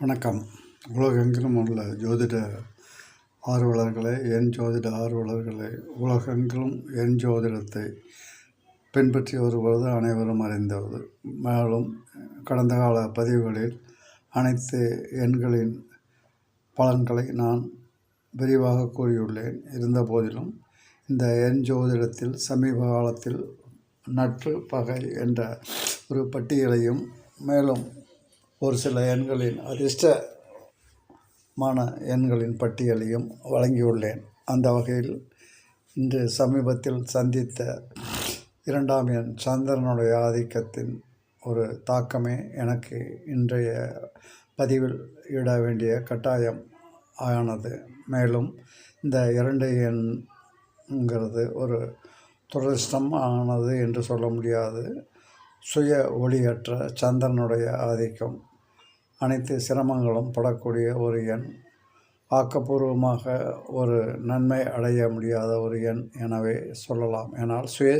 வணக்கம். உலகெங்கிலும் உள்ள ஜோதிட ஆர்வலர்களே என் ஜோதிட ஆர்வலர்களே உலகெங்கிலும் என் ஜோதிடத்தை பின்பற்றி வருவது அனைவரும் அறிந்தது மேலும் கடந்த கால பதிவுகளில் அனைத்து எண்களின் பலன்களை நான் விரிவாக கூறியுள்ளேன். இருந்தபோதிலும் இந்த எண் ஜோதிடத்தில் சமீப காலத்தில் நற்று பகை என்ற ஒரு பட்டியலையும் மேலும் ஒரு சில எண்களின் அதிர்ஷ்டமான எண்களின் பட்டியலையும் வழங்கியுள்ளேன். அந்த வகையில் இன்று சமீபத்தில் சந்தித்த இரண்டாம் எண் சந்திரனுடைய ஆதிக்கத்தின் ஒரு தாக்கமே எனக்கு இன்றைய பதிவில் இட வேண்டிய கட்டாயம் ஆனது. மேலும் இந்த இரண்டு எண்ங்கிறது ஒரு துரதிருஷ்டம் ஆனது என்று சொல்ல முடியாது. சுய ஒளியற்ற சந்திரனுடைய ஆதிக்கம். அனைத்து சிரமங்களும் படக்கூடிய ஒரு எண். ஆக்கப்பூர்வமாக ஒரு நன்மை அடைய முடியாத ஒரு எண் எனவே சொல்லலாம். ஏனால் சுய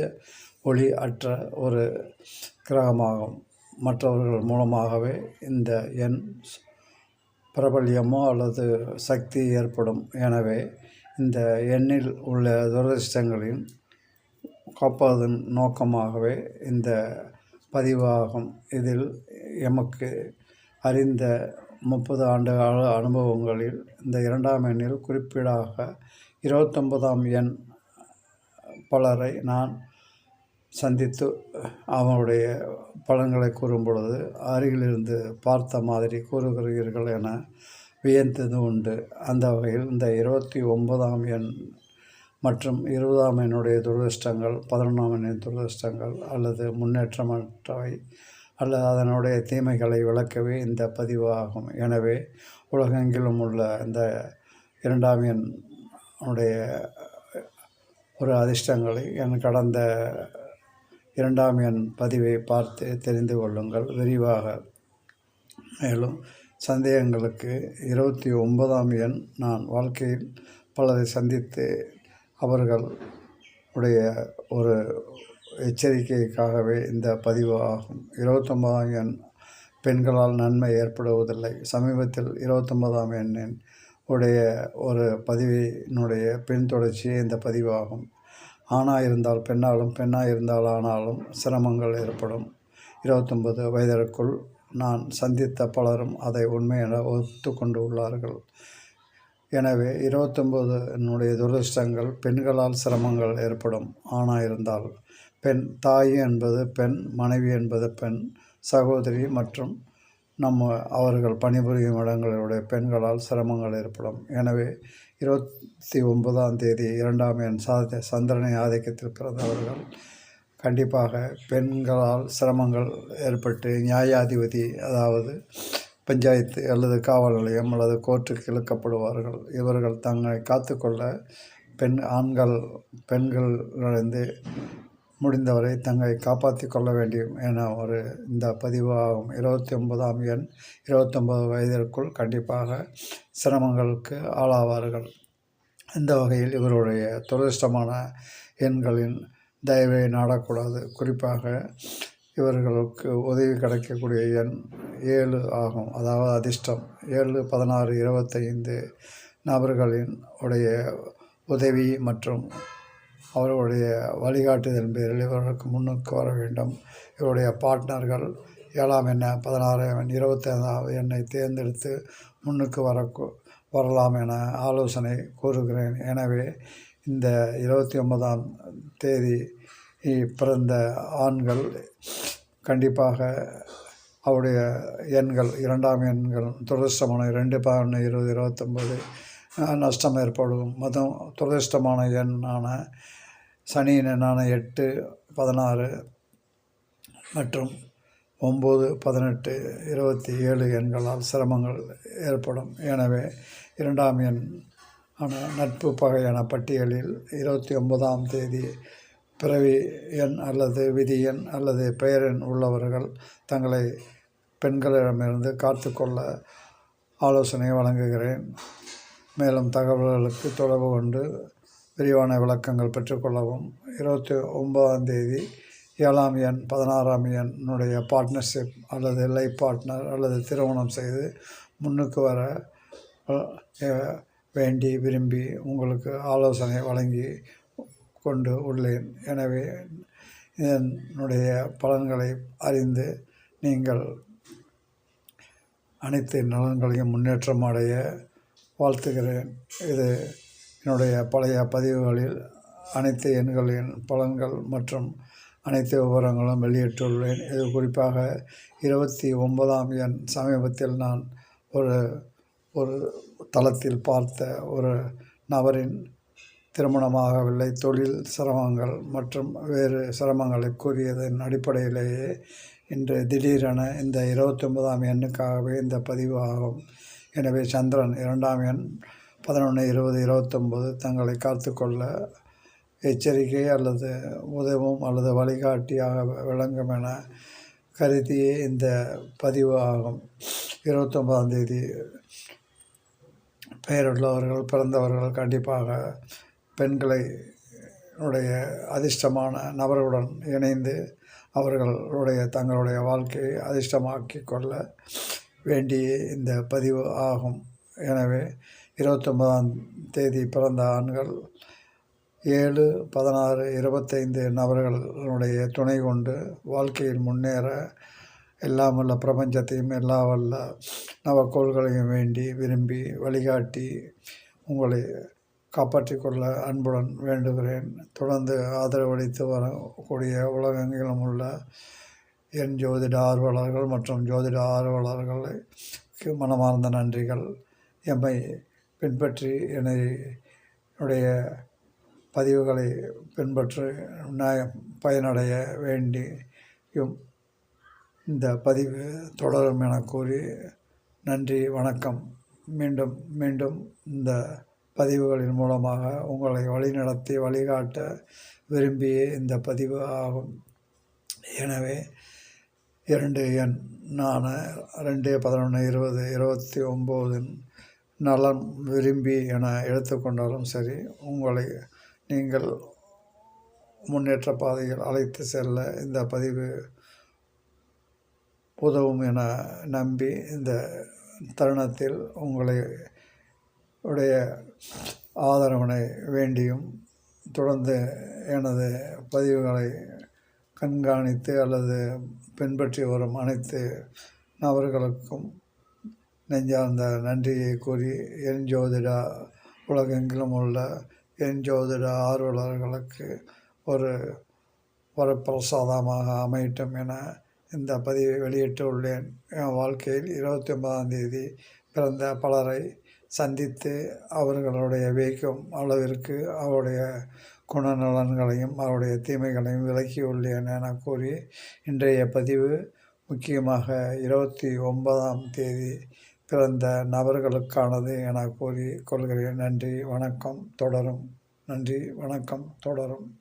ஒளி அற்ற ஒரு கிரகமாகும். மற்றவர்கள் மூலமாகவே இந்த எண் பிரபல்யமோ அல்லது சக்தி ஏற்படும். எனவே இந்த எண்ணில் உள்ள துரதிர்ஷ்டங்களின் காப்பதன் நோக்கமாகவே இந்த பதிவாகும். இதில் எமக்கு அறிந்த முப்பது ஆண்டு கால அனுபவங்களில் இந்த இரண்டாம் எண்ணில் குறிப்பீடாக இருபத்தொன்பதாம் எண் பலரை நான் சந்தித்து அவனுடைய பலன்களை கூறும் பொழுது அருகிலிருந்து பார்த்த மாதிரி கூறுகிறீர்கள் என வியந்தது உண்டு. அந்த வகையில் இந்த இருபத்தி ஒன்பதாம் எண் மற்றும் இருபதாம் எண்ணுடைய துரதிருஷ்டங்கள் பதினொன்றாம் எண்ணின் துரதிருஷ்டங்கள் அல்லது முன்னேற்றமற்றவை அல்லது அதனுடைய தீமைகளை விளக்கவே இந்த பதிவாகும். எனவே உலகெங்கிலும் உள்ள இந்த இரண்டாம் எண் உடைய ஒரு அதிர்ஷ்டங்களை என் கடந்த இரண்டாம் எண் பதிவை பார்த்து தெரிந்து கொள்ளுங்கள். விரிவாக மேலும் சந்தேகங்களுக்கு இருபத்தி ஒன்பதாம் எண் நான் வாழ்க்கையில் பலரை சந்தித்து அவர்கள் உடைய ஒரு எச்சரிக்கைக்காகவே இந்த பதிவு ஆகும். இருபத்தொன்பதாம் எண் பெண்களால் நன்மை ஏற்படுவதில்லை. சமீபத்தில் இருபத்தொன்பதாம் எண்ணின் உடைய ஒரு பதிவினுடைய பின்தொடர்ச்சியே இந்த பதிவாகும் ஆணாக இருந்தால் பெண்ணாலும் பெண்ணாக இருந்தால் ஆனாலும் சிரமங்கள் ஏற்படும். இருபத்தொன்பது வயதிற்குள் நான் சந்தித்த பலரும் அதை உண்மையென ஒத்துக்கொண்டு உள்ளார்கள். எனவே இருபத்தொம்போது என்னுடைய துரதிர்ஷ்டங்கள் பெண்களால் சிரமங்கள் ஏற்படும். ஆணாக இருந்தால் பெண் தாய் என்பது பெண் மனைவி என்பது பெண் சகோதரி மற்றும் நம்ம அவர்கள் பணிபுரியும் இடங்களுடைய பெண்களால் சிரமங்கள் ஏற்படும். எனவே இருபத்தி ஒன்பதாம் தேதி இரண்டாம் எண் சாத சந்திரனை ஆதிக்கத்தில் பிறந்தவர்கள் கண்டிப்பாக பெண்களால் சிரமங்கள் ஏற்பட்டு நியாயாதிபதி அதாவது பஞ்சாயத்து அல்லது காவல் நிலையம் அல்லது கோர்ட்டுக்கு இழுக்கப்படுவார்கள். இவர்கள் தங்களை காத்துக்கொள்ள பெண் ஆண்கள் பெண்களிலிருந்து முடிந்தவரை தங்களை காப்பாற்றி கொள்ள வேண்டும் என ஒரு இந்த பதிவாகும். இருபத்தி ஒன்பதாம் எண் இருபத்தொம்பது வயதிற்குள் கண்டிப்பாக சிரமங்களுக்கு ஆளாவார்கள். இந்த வகையில் இவருடைய துரதிருஷ்டமான எண்களின் தயவை நாடக்கூடாது. குறிப்பாக இவர்களுக்கு உதவி கிடைக்கக்கூடிய எண் ஏழு ஆகும். அதாவது அதிர்ஷ்டம். ஏழு பதினாறு இருபத்தைந்து நபர்களின் உடைய உதவி மற்றும் அவர்களுடைய வழிகாட்டுதல் பேரில் இவர்களுக்கு முன்னுக்கு வர வேண்டும். இவருடைய பார்ட்னர்கள் ஏழாம் என்ன பதினாறாம் எண் இருபத்தைந்தாவது எண்ணை தேர்ந்தெடுத்து முன்னுக்கு வர வரலாம் என ஆலோசனை கூறுகிறேன். எனவே இந்த இருபத்தி ஒன்பதாம் தேதி பிறந்த ஆண்கள் கண்டிப்பாக அவருடைய எண்கள் இரண்டாம் எண்கள் துரதிருஷ்டமான ரெண்டு பதினொன்று இருபது இருபத்தொம்பது நஷ்டம் ஏற்படும். மதம் துரதிருஷ்டமான எண்ணான சனியின் எண்ணான எட்டு பதினாறு மற்றும் ஒம்பது பதினெட்டு இருபத்தி ஏழு எண்களால் சிரமங்கள் ஏற்படும். எனவே இரண்டாம் எண் ஆன நட்பு பகையான பட்டியலில் இருபத்தி ஒன்பதாம் தேதி பிறவி எண் அல்லது விதி எண் அல்லது பெயரெண் உள்ளவர்கள் தங்களை பெண்களிடமிருந்து காத்துக்கொள்ள ஆலோசனை வழங்குகிறேன். மேலும் தகவல்களுக்கு தொடர்பு கொண்டு விரிவான விளக்கங்கள் பெற்றுக்கொள்ளவும். இருபத்தி ஒன்பதாம் தேதி ஏழாம் எண் பதினாறாம் எண்ணுடைய பார்ட்னர்ஷிப் அல்லது லைஃப் பார்ட்னர் அல்லது திருமணம் செய்து முன்னுக்கு வர வேண்டி விரும்பி உங்களுக்கு ஆலோசனை வழங்கி கொண்டு உள்ளேன். எனவே என்னுடைய பலன்களை அறிந்து நீங்கள் அனைத்து நலன்களையும் முன்னேற்றம் அடைய வாழ்த்துகிறேன். இது என்னுடைய பழைய பதிவுகளில் அனைத்து எண்களின் பலன்கள் மற்றும் அனைத்து விவரங்களும் வெளியிட்டுள்ளேன். இது குறிப்பாக இருபத்தி ஒன்பதாம் எண் சமீபத்தில் நான் ஒரு ஒரு தளத்தில் பார்த்த ஒரு நபரின் திருமணமாகவில்லை. தொழில் சிரமங்கள் மற்றும் வேறு சிரமங்களை கூறியதன் அடிப்படையிலேயே இன்று திடீரென இந்த இருபத்தொன்பதாம் எண்ணுக்காகவே இந்த பதிவு ஆகும். எனவே சந்திரன் இரண்டாம் எண் பதினொன்று இருபது இருபத்தொம்போது தங்களை காத்துக்கொள்ள எச்சரிக்கை அல்லது உதவும் அல்லது வழிகாட்டியாக விளங்கும் என கருதியே இந்த பதிவு ஆகும். இருபத்தொன்பதாம் தேதி பெயருள்ளவர்கள் பிறந்தவர்கள் கண்டிப்பாக பெண்களை உடைய அதிர்ஷ்டமான நபர்களுடன் இணைந்து அவர்களுடைய தங்களுடைய வாழ்க்கையை அதிர்ஷ்டமாக்கி கொள்ள வேண்டிய இந்த பதிவு ஆகும். எனவே இருபத்தொன்பதாம் தேதி பிறந்த ஆண்கள் ஏழு பதினாறு இருபத்தைந்து நபர்களுடைய துணை கொண்டு வாழ்க்கையில் முன்னேற எல்லாம் வல்ல பிரபஞ்சத்தையும் எல்லா வல்ல நவக்கோள்களையும் வேண்டி விரும்பி வழிகாட்டி உங்களை காப்பாற்றிக் கொள்ள அன்புடன் வேண்டுகிறேன். தொடர்ந்து ஆதரவளித்து வரக்கூடிய உலகெங்கிலும் உள்ள என் ஜோதிட ஆர்வலர்கள் மற்றும் ஜோதிட ஆர்வலர்களுக்கு மனமார்ந்த நன்றிகள். எம்மை பின்பற்றி என்னுடைய பதிவுகளை பின்பற்றி நியாயம் பயனடைய வேண்டியும் இந்த பதிவு தொடரும் என கூறி நன்றி வணக்கம். மீண்டும் மீண்டும் இந்த பதிவுகளின் மூலமாக உங்களை வழிநடத்தி வழிகாட்ட விரும்பிய இந்த பதிவு ஆகும். எனவே இரண்டு எண் நான் ரெண்டு பதினொன்று இருபது இருபத்தி ஒம்போதின் நலன் விரும்பி என எடுத்துக்கொண்டாலும் சரி உங்களை நீங்கள் முன்னேற்ற பாதையில் அழைத்து செல்ல இந்த பதிவு உதவும் என நம்பி இந்த தருணத்தில் உங்களை உடைய ஆதரவினை வேண்டியும் தொடர்ந்து எனது பதிவுகளை கண்காணித்து அல்லது பின்பற்றி வரும் அனைத்து நபர்களுக்கும் நெஞ்சார்ந்த நன்றியை கூறி என் ஜோதிடா உலகெங்கிலும் உள்ள என் ஜோதிட ஆர்வலர்களுக்கு ஒரு வரப்பிரசாதமாக அமையட்டும் என இந்த பதிவை வெளியிட்டுள்ளேன். என் வாழ்க்கையில் இருபத்தி ஒன்பதாம் தேதி பிறந்த பலரை சந்தித்து அவர்களுடைய வியக்கும் அளவிற்கு அவருடைய குணநலன்களையும் அவருடைய தீமைகளையும் விளக்கியுள்ளேன் என கூறி இன்றைய பதிவு முக்கியமாக இருபத்தி ஒன்பதாம் தேதி பிறந்த நபர்களுக்கானது என கூறி கொள்கிறேன். நன்றி வணக்கம் தொடரும். நன்றி வணக்கம் தொடரும்.